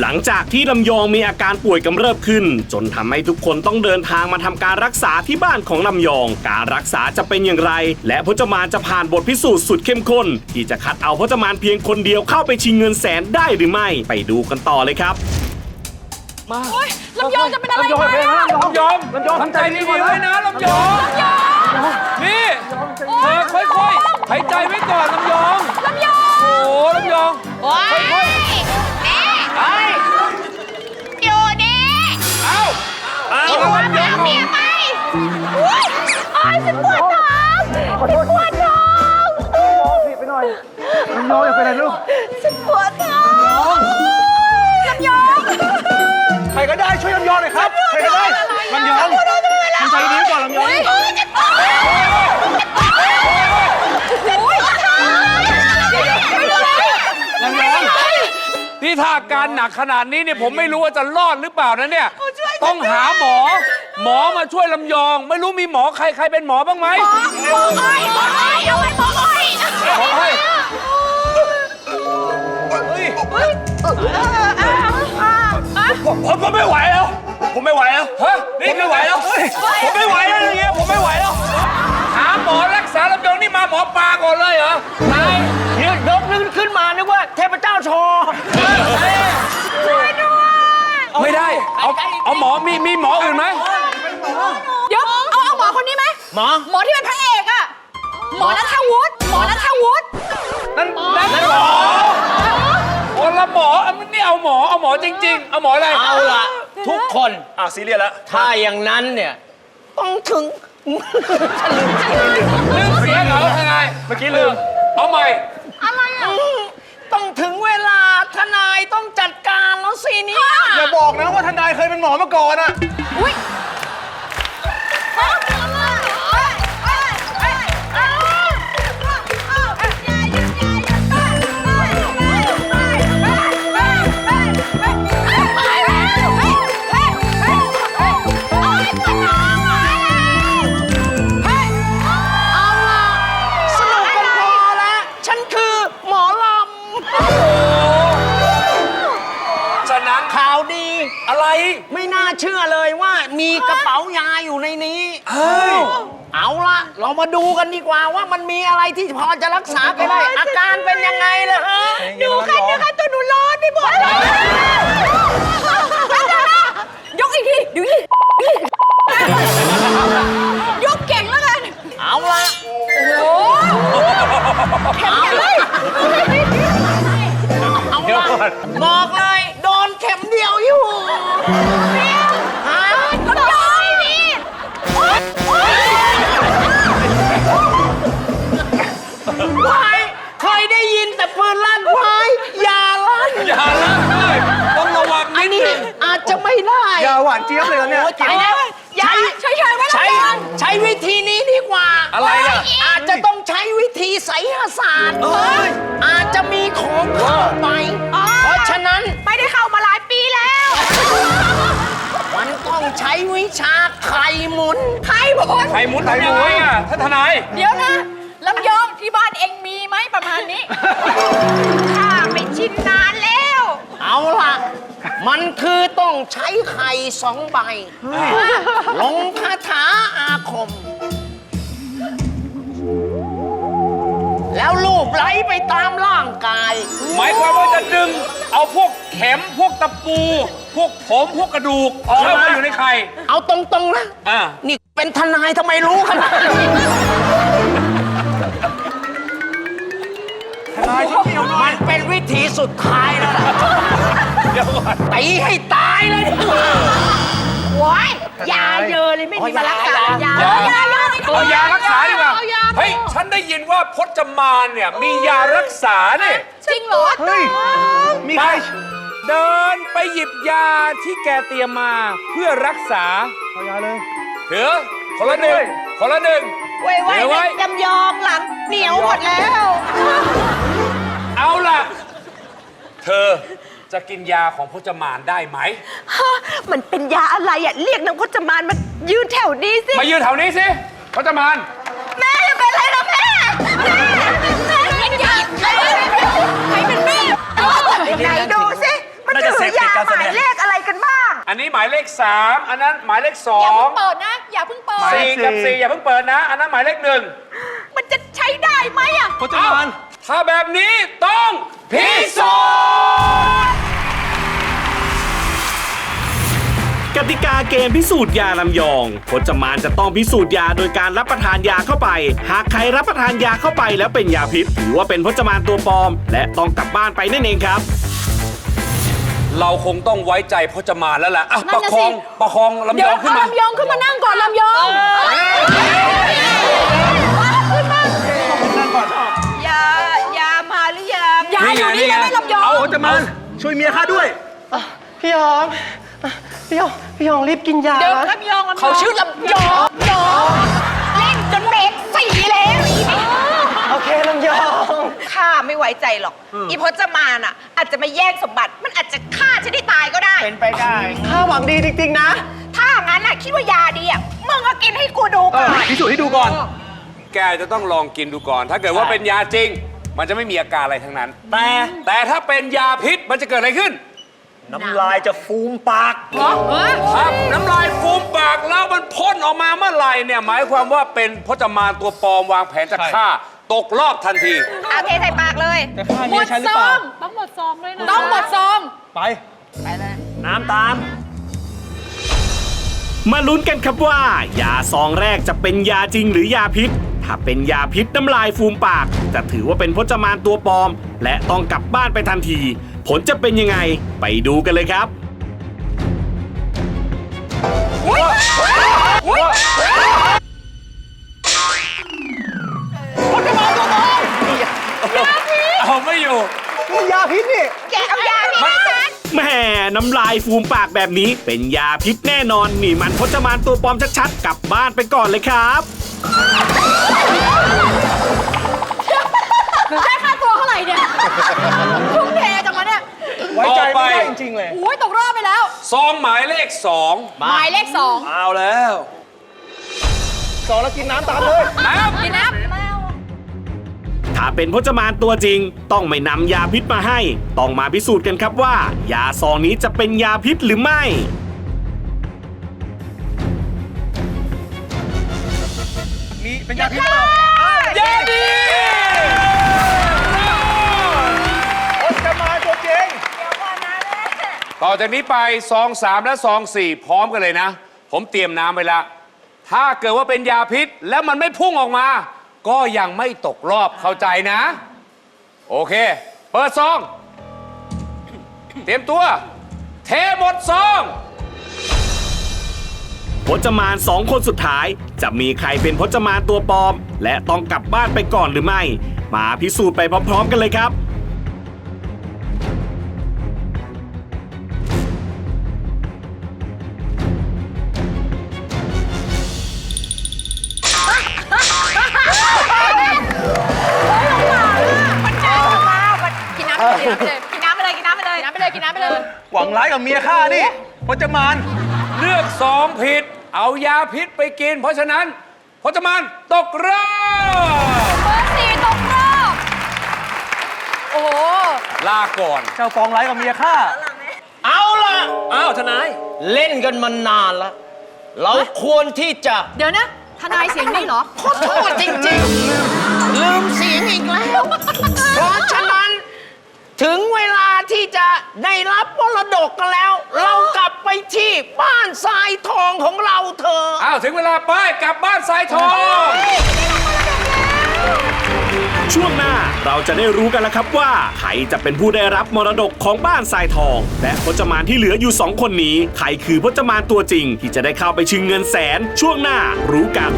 หลังจากที่ลำยองมีอาการป่วยกำเริบขึ้น จนทำให้ทุกคนต้องเดินทางมาทำการรักษาที่บ้านของลำยอง การรักษาจะเป็นอย่างไร และพจมานจะผ่านบทพิสูจน์สุดเข้มข้น ที่จะคัดเอาพจมานเพียงคนเดียวเข้าไปชิงเงินแสนได้หรือไม่ ไปดูกันต่อเลยครับลำยองจะเป็นอะไรลำยองไหมเป็นอะลำยองลำยองทำใจดีๆไว้นะลำยองนี่เธอค่อยๆหายใจไว้ก่อนลำยองลำยองโอ้โหลำยองโอ้ยค่อยเอ๊ะอยู่นี่ เอ้าเอ้าหัวเมีอยงเมียไปอุ้ยโอ้ยฉันปวดท้องฉันปวดท้อง พี่ไปหน่อยน้องอย่าไปไหนลูก ฉันปวด การหนักขนาดนี้เนี่ยผมไม่รู้ว่าจะรอดหรือเปล่านะเนี่ย ต้องหาหมอ หมอมาช่วยลำยอง ไม่รู้มีหมอใครใครเป็นหมอบ้างไหมหมออ้อยหมออ้อยเอาไว้หมออ้อยหมอให้ผมผมไม่ไหวแล้ว ผมไม่ไหวแล้วฮะนี่ไม่ไหวแล้ว ผมไม่ไหวแล้วอย่างเงี้ยผมไม่ไหวแล้ว หาหมอรักษาลำยองนี่มาหมอปลาก่อนเลย อาหมอมีมีหมออื่นไหมเดี๋ยวเอาเอาหมอคนนี้ไหมหมอ หมอที่เป็นพระเอกอะหมอนัทวุฒิหมอนัทวุฒินั่นนั่นหมอคนละหมออันนี้เอาหมอเอาหมอจริง ๆ เอาหมออะไรเอาล่ะทุกคนอะซีเรียสแล้วถ้าอย่างนั้นเนี่ยต้องถึงลืมเสียงเหรอทนายเมื่อกี้ลืมเอาใหม่ต้องถึงเวลาทนายต้องจัดการแล้ว เคยเป็นหมอมาก่อนอะอุ้ย เชื่อเลยว่ามีกระเป๋ายาอยู่ในนี้เฮ้ยเอาล่ะเรามาดูกันดีกว่าว่ามันมีอะไรที่พอจะรักษาไปได้ อาการเป็นยังไงล่ะฮะดูกันนะคะตัวหนูร้อนไปหมดเลยยกอีกทีดูอีกทียกเก่งแล้วกัน เอาล่ะโอ้เข็มใหญ่เอาล่ะบอกเลยาหวานเจี๊ยบเลยนะเนี่ยโอ้ยตายแล้วอย่าเฉยๆไว้ใช้แล้วกันใช้วิธีนี้ดีกว่าอะไรล่ะ อาจจะต้องใช้วิธีไสยศาสตร์อาจจะมีของเข้าไปเพราะฉะนั้นไม่ได้เข้ามาหลายปีแล้ว มันต้องใช้วิชาไข่หมุนใครบนไข่มุดทำยังไงอะท่านทนาย เดี๋ยวนะลำยองที่บ้านเองมีไหมประมาณนี้ ข้าไม่ชินนานแล้ว เอาล่ะ มันคือต้องใช้ไข่สองใบ ลงคาถาอาคม แล้วลูบไหลไปตามร่างกาย หมายความว่าจะดึง เอาพวกเข็มพวกตะปู พวกผมพวกกระดูกเข้ามาอยู่ในไข่ เอาตรงๆนะอ่า นี่เป็นทนายทำไมรู้ขนาดนี้ ทนายช่วยเกี่ยวหน่อยมัน เป็นวิธีสุดท้ายแล้วล่ะเดี๋ยวก่อนตีให้ตายเลยดีกว่าโว้ยยาเยอะเลยไม่มีมารักษายาอย่ายาเยอะเอายารักษาดีกว่าเอายาเฮ้ย ฉันได้ยินว่าพจมานเนี่ย มียารักษาเนี่ยจริงเหรอเฮ้ยมีใครเดินไปหยิบยาที่แกเตรียมมาเพื่อรักษาเอายาเลยถือคนละหนึ่งคนละหนึ่งไว้ไว้เดี๋ยวไว้ลำยองหลังเหนียวหมดแล้ว จะกินยาของพจมานได้ไหมมันเป็นยาอะไรอะ เรียกนางพจมานมายืนแถวนี้สิ มายืนแถวนี้สิพจมาน แม่จะเป็นอะไรนะแม่ แม่แม่เป็นยาใครเป็นแม่ใครเป็นแม่ไหนดูสิ มันถือยาายเลขสามอันนั้นหมายเลขสออย่าเพิ่งงเปิดนะ อย่าเพิ่งเปิด สี่กับสี่อย่าเพิ่งเปิดนะ อันนั้นหมายเลขหนึ่งมันจะใช้ได้ไหมอะ พจมาน ถ้าแบบนี้ต้องพิสูจน์ กติกาเกมพิสูจน์ยาลำยองพจมานจะต้องพิสูจน์ยาโดยการรับประทานยาเข้าไป หากใครรับประทานยาเข้าไปแล้วเป็นยาพิษถือว่าเป็นพจมานตัวปลอม และต้องกลับบ้านไปนั่นเองครับ เราคงต้องไว้ใจพจมานแล้วแหละอะนั่ประนน่ะคองสิประคองลำเดี๋ยยวองขึ้นเอามา ลำยองขึ้นมานั่งก่อนลำยองขึ้นมายายามาหรือยังยาอยู่นี่แล้วแม่ลำยองพจมานช่วยเมียข้าด้วย พี่ยอง พี่ยองพี่ยองรีบกินยาเดี๋ยวนะลำยองลำยองเขาชื่อลำยองยองเล่นจนเบรกสี่แล้วโอเคลำยอง ข้าไม่ไว้ใจหรอก อีพจมานอะ อาจจะมาแย่งสมบัติ มันอาจจะฆ่าฉันได้ตายก็ได้ เป็นไปได้ ข้าหวังดีจริง ๆ นะ ถ้างั้นอะคิดว่ายาดีอะ มึงก็กินให้กูดูก่อน พิสูจน์ให้ดูก่อน แกจะต้องลองกินดูก่อน ถ้าเกิดว่าเป็นยาจริง มันจะไม่มีอาการอะไรทั้งนั้น แต่แต่ถ้าเป็นยาพิษมันจะเกิดอะไรขึ้น น้ำลายจะฟูมปาก ครับน้ำลายฟูมปากแล้วมันพ่นออกมาเมื่อไหร่เนี่ย หมายความว่าเป็นพจมานตัวปลอมวางแผนจะใช่ฆ่า ตกรอบทันที เอาเทใส่ปากเลย แต่ข้าหมเมียดฉันหรืซอเปอล่างต้องหมดซองด้วยนะต้องหมดซอง ไปไปเลยน้ำตามมาลุ้นกันครับว่า ยาซองแรกจะเป็นยาจริงหรือยาพิษ ถ้าเป็นยาพิษน้ำลายฟูมปาก จะถือว่าเป็นพจมานตัวปลอม และต้องกลับบ้านไปทันที ผลจะเป็นยังไงไปดูกันเลยครับเอาไม่อยู่ยาพิษนี่แกเอายาดีให้ฉันแหม่น้ำลายฟูมปากแบบนี้เป็นยาพิษแน่นอนนี่มันพจมานตัวปลอมชัดๆกลับบ้านไปก่อนเลยครับได้ค่าตัวเท่าไหร่เนี่ยทุ่มเทจังวะเนี่ยไว้ใจต่อไปไม่ได้จริงๆเลยอุ้ยตกรอบไปแล้ว ซองหมายเลขสองหมายเลขสองเอาแล้วสองแล้วกินน้ำตามเลยน้ำกินน้ำถ้าเป็นพจมานตัวจริง ต้องไม่นำยาพิษมาให้ ต้องมาพิสูจน์กันครับว่า ยาซองนี้จะเป็นยาพิษหรือไม่ มีเป็นยาพิษหรือเปล่าเย้ดีพ อจากนี้ไปซองสามและซองสี่พร้อมกันเลยนะ ผมเตรียมน้ำไว้ล้วถ้าเกิดว่าเป็นยาพิษแล้วมันไม่พุ่งออกมา ก็ยังไม่ตกรอบเข้าใจนะ โอเค เปิดซอง เตรียมตัว เทหมดซองพจมานสองคนสุดท้าย จะมีใครเป็นพจมานตัวปลอม และต้องกลับบ้านไปก่อนหรือไม่ มาพิสูจน์ไปพร้อม ๆ กันเลยครับ กินน้ำไปเลยกินน้ำไปเลยกินน้ำไปเลยกินน้ำไปเลยกินน้ำไปเลยหวังร้ายกับเมียข้านี่พจมานเลือกซองผิด เอายาพิษไปกิน เพราะฉะนั้นพจมานตกรอบเบอร์สี่ตกรอบโอ้โหลาก่อน เจ้าปองร้ายกับเมียข้าเอาล่ะ อ้าวทนาย เล่นกันมานานแล้ว เราควรที่จะ เดี๋ยวนะทนายเสียงนี่เหรอขอโทษจริงๆ ลืมเสียงอีกแล้วเพราะฉะนั้น ถึงเวลาที่จะได้รับมรดกกันแล้ว เรากลับไปที่บ้านทรายทองของเราเถอะ อ้าว ถึงเวลาไปกลับบ้านสายทอง ช่วงหน้าเราจะได้รู้กันแล้วครับว่า ใครจะเป็นผู้ได้รับมรดกของบ้านทรายทอง และพจมานที่เหลืออยู่สองคนนี้ ใครคือพจมานตัวจริง ที่จะได้เข้าไปชิงเงินแสน ช่วงหน้ารู้กัน